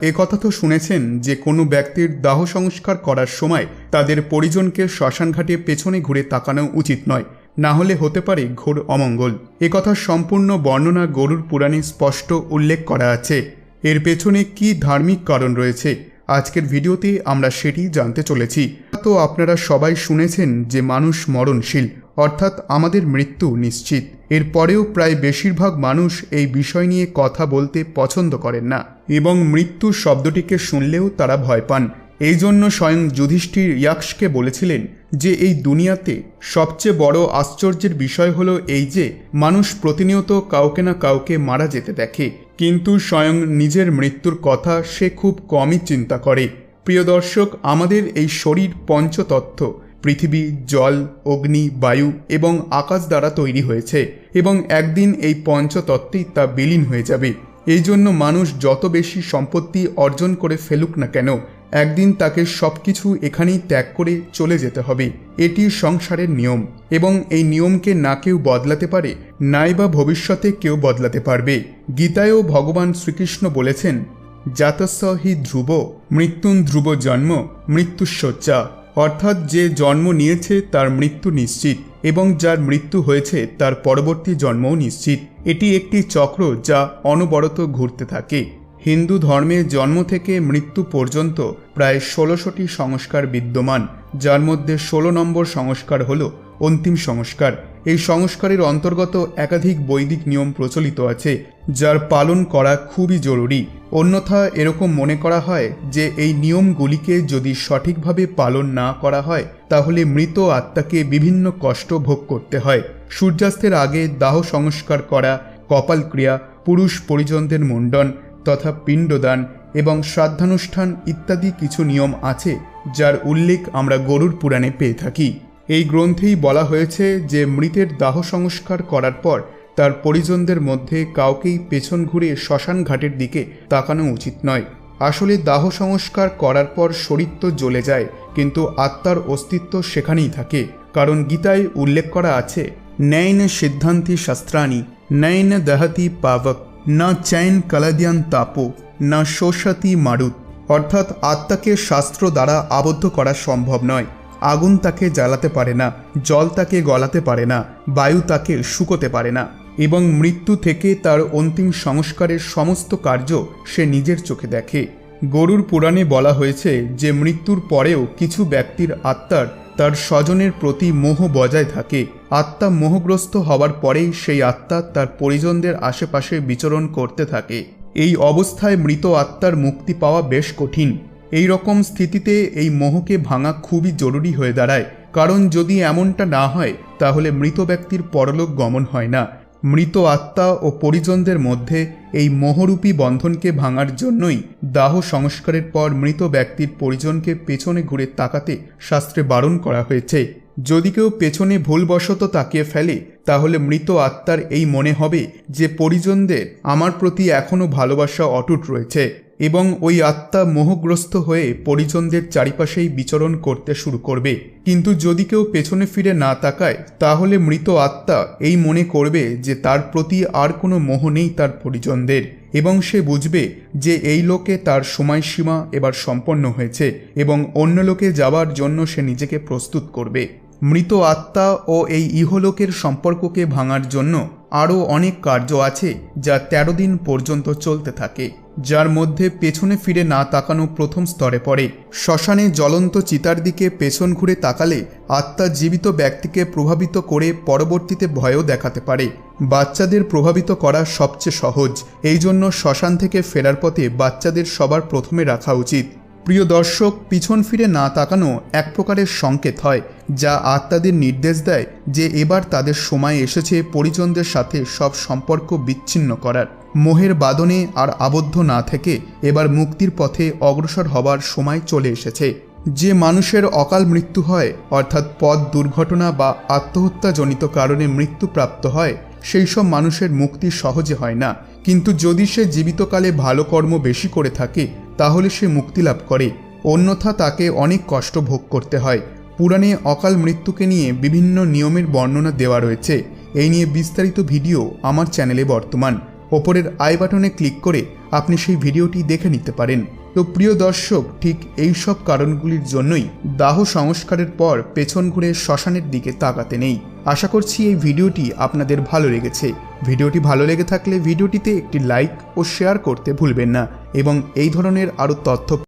এ কথা তো শুনেছেন যে কোনো ব্যক্তির দাহ সংস্কার করার সময় তাদের পরিজনকে শ্মশানঘাটে পেছনে ঘুরে তাকানো উচিত নয়। না হলে হতে পারে ঘোর অমঙ্গল। এ কথার সম্পূর্ণ বর্ণনা গরুর পুরাণে স্পষ্ট উল্লেখ করা আছে। এর পেছনে কি ধার্মিক কারণ রয়েছে? আজকের ভিডিওতে আমরা সেটি জানতে চলেছি। তো আপনারা সবাই শুনেছেন যে মানুষ মরণশীল, অর্থাৎ আমাদের মৃত্যু নিশ্চিত। এরপরেও প্রায় বেশিরভাগ মানুষ এই বিষয় নিয়ে কথা বলতে পছন্দ করেন না। এবং মৃত্যু শব্দটিকে শুনলেও তারা ভয় পান। এই জন্য স্বয়ং যুধিষ্ঠির ইয়াক্ষকে বলেছিলেন যে এই দুনিয়াতে সবচেয়ে বড় আশ্চর্যের বিষয় হলো এই যে মানুষ প্রতিনিয়ত কাউকে না কাউকে মারা যেতে দেখে, কিন্তু স্বয়ং নিজের মৃত্যুর কথা সে খুব কমই চিন্তা করে। প্রিয় দর্শক, আমাদের এই শরীর পঞ্চতত্ত্ব, পৃথিবী, জল, অগ্নি, বায়ু এবং আকাশ দ্বারা তৈরি হয়েছে এবং একদিন এই পঞ্চতত্ত্বেই তা বিলীন হয়ে যাবে। এই জন্য মানুষ যত বেশি সম্পত্তি অর্জন করে ফেলুক না কেন, একদিন তাকে সব কিছু এখানেই ত্যাগ করে চলে যেতে হবে। এটি সংসারের নিয়ম। এবং এই নিয়মকে না কেউ বদলাতে পারে, নাই বা ভবিষ্যতে কেউ বদলাতে পারবে। গীতায়ও ভগবান শ্রীকৃষ্ণ বলেছেন জাতস্য হি ধ্রুব, মৃত্যুন ধ্রুব জন্ম মৃত্যুশয্যা অর্থাৎ যে জন্ম নিয়েছে তার মৃত্যু নিশ্চিত এবং যার মৃত্যু হয়েছে তার পরবর্তী জন্মও নিশ্চিত। এটি একটি চক্র যা অনবরত ঘুরতে থাকে। হিন্দু ধর্মে জন্ম থেকে মৃত্যু পর্যন্ত প্রায় ষোলোশোটি সংস্কার বিদ্যমান, যার মধ্যে ষোলো নম্বর সংস্কার হল অন্তিম সংস্কার। এই সংস্কারের অন্তর্গত একাধিক বৈদিক নিয়ম প্রচলিত আছে, যার পালন করা খুবই জরুরি। অন্যথা এরকম মনে করা হয় যে এই নিয়মগুলিকে যদি সঠিকভাবে পালন না করা হয়, তাহলে মৃত আত্মাকে বিভিন্ন কষ্ট ভোগ করতে হয়। সূর্যাস্তের আগে দাহ সংস্কার করা কপাল ক্রিয়া পুরুষ পরিজনদের মুন্ডন তথা পিণ্ডদান এবং শ্রাদ্ধানুষ্ঠান ইত্যাদি কিছু নিয়ম আছে, যার উল্লেখ আমরা গরুর পুরাণে পেয়ে থাকি। এই গ্রন্থেই বলা হয়েছে যে মৃতের দাহ সংস্কার করার পর তার পরিজনদের মধ্যে কাউকেই পেছন ঘুরে শ্মশান ঘাটের দিকে তাকানো উচিত নয়। আসলে দাহ সংস্কার করার পর শরীর তো জ্বলে যায়, কিন্তু আত্মার অস্তিত্ব সেখানেই থাকে। কারণ গীতায় উল্লেখ করা আছে, ন্যায়ন সিদ্ধান্তি শাস্ত্রাণী নয়ন দহতি পাবক, না চৈন কালাদিয়ান তাপো, না শোষাতি মারুত। অর্থাৎ আত্মাকে শাস্ত্র দ্বারা আবদ্ধ করা সম্ভব নয়। আগুন তাকে জ্বালাতে পারে না, জল তাকে গলাতে পারে না, বায়ু তাকে শুকোতে পারে না। এবং মৃত্যু থেকে তার অন্তিম সংস্কারের সমস্ত কার্য সে নিজের চোখে দেখে। গরুর পুরাণে বলা হয়েছে যে মৃত্যুর পরেও কিছু ব্যক্তির আত্মার তার স্বজনের প্রতি মোহ বজায় থাকে। আত্মা মোহগ্রস্ত হওয়ার পরেই সেই আত্মা তার পরিজনদের আশেপাশে বিচরণ করতে থাকে। এই অবস্থায় মৃত আত্মার মুক্তি পাওয়া বেশ কঠিন। এই রকম স্থিতিতে এই মোহকে ভাঙা খুবই জরুরি হয়ে দাঁড়ায়। কারণ যদি এমনটা না হয়, তাহলে মৃত ব্যক্তির পরলোক গমন হয় না। মৃত আত্মা ও পরিজনদের মধ্যে এই মোহরূপী বন্ধনকে ভাঙার জন্যই দাহ সংস্কারের পর মৃত ব্যক্তির পরিজনকে পেছনে ঘুরে তাকাতে শাস্ত্রে বারণ করা হয়েছে। যদি কেউ পেছনে ভুলবশত তাকিয়ে ফেলে, তাহলে মৃত আত্মার এই মনে হবে যে পরিজনদের আমার প্রতি এখনও ভালোবাসা অটুট রয়েছে। এবং ওই আত্মা মোহগ্রস্ত হয়ে পরিজনদের চারিপাশেই বিচরণ করতে শুরু করবে। কিন্তু যদি কেউ পেছনে ফিরে না তাকায়, তাহলে মৃত আত্মা এই মনে করবে যে তার প্রতি আর কোনো মোহ নেই তার পরিজনদের। এবং সে বুঝবে যে এই লোকে তার সময়সীমা এবার সম্পন্ন হয়েছে এবং অন্য লোকে যাওয়ার জন্য সে নিজেকে প্রস্তুত করবে। মৃত আত্মা ও এই ইহলোকের সম্পর্ককে ভাঙার জন্য আরও অনেক কার্য আছে যা তেরো দিন পর্যন্ত চলতে থাকে, যার মধ্যে পেছনে ফিরে না তাকানো প্রথম স্তরে পড়ে। শ্মশানে জ্বলন্ত চিতার দিকে পেছন ঘুরে তাকালে আত্মা জীবিত ব্যক্তিকে প্রভাবিত করে পরবর্তীতে ভয়ও দেখাতে পারে। বাচ্চাদের প্রভাবিত করা সবচেয়ে সহজ এই জন্য শ্মশান থেকে ফেরার পথে বাচ্চাদের সবার প্রথমে রাখা উচিত। প্রিয় দর্শক, পিছন ফিরে না তাকানো এক প্রকারের সংকেত হয়, যা আত্মাদের নির্দেশ দেয় যে এবার তাদের সময় এসেছে পরিজনদের সাথে সব সম্পর্ক বিচ্ছিন্ন করার। মোহের বাদনে আর আবদ্ধ না থেকে এবার মুক্তির পথে অগ্রসর হবার সময় চলে এসেছে। যে মানুষের অকাল মৃত্যু হয়, অর্থাৎ পথ দুর্ঘটনা বা আত্মহত্যাজনিত কারণে মৃত্যুপ্রাপ্ত হয়, সেই সব মানুষের মুক্তি সহজে হয় না। কিন্তু যদি সে জীবিতকালে ভালো কর্ম বেশি করে থাকে তাহলে সে মুক্তি লাভ করে। অন্যথা তাকে অনেক কষ্ট ভোগ করতে হয়। পুরাণে অকাল মৃত্যুকে নিয়ে বিভিন্ন নিয়মের বর্ণনা দেওয়া রয়েছে। এই নিয়ে বিস্তারিত ভিডিও আমার চ্যানেলে বর্তমান। ওপরের আই বাটনে ক্লিক করে আপনি সেই ভিডিওটি দেখে নিতে পারেন। তো প্রিয় দর্শক, ঠিক এই সব কারণগুলির জন্যই দাহ সংস্কারের পর পেছন ঘুরে শ্মশানের দিকে তাকাতে নেই। আশা করছি এই ভিডিওটি আপনাদের ভালো লেগেছে। ভিডিওটি ভালো লেগে থাকলে ভিডিওটিতে একটি লাইক ও শেয়ার করতে ভুলবেন না। এবং এই ধরনের আরও তথ্য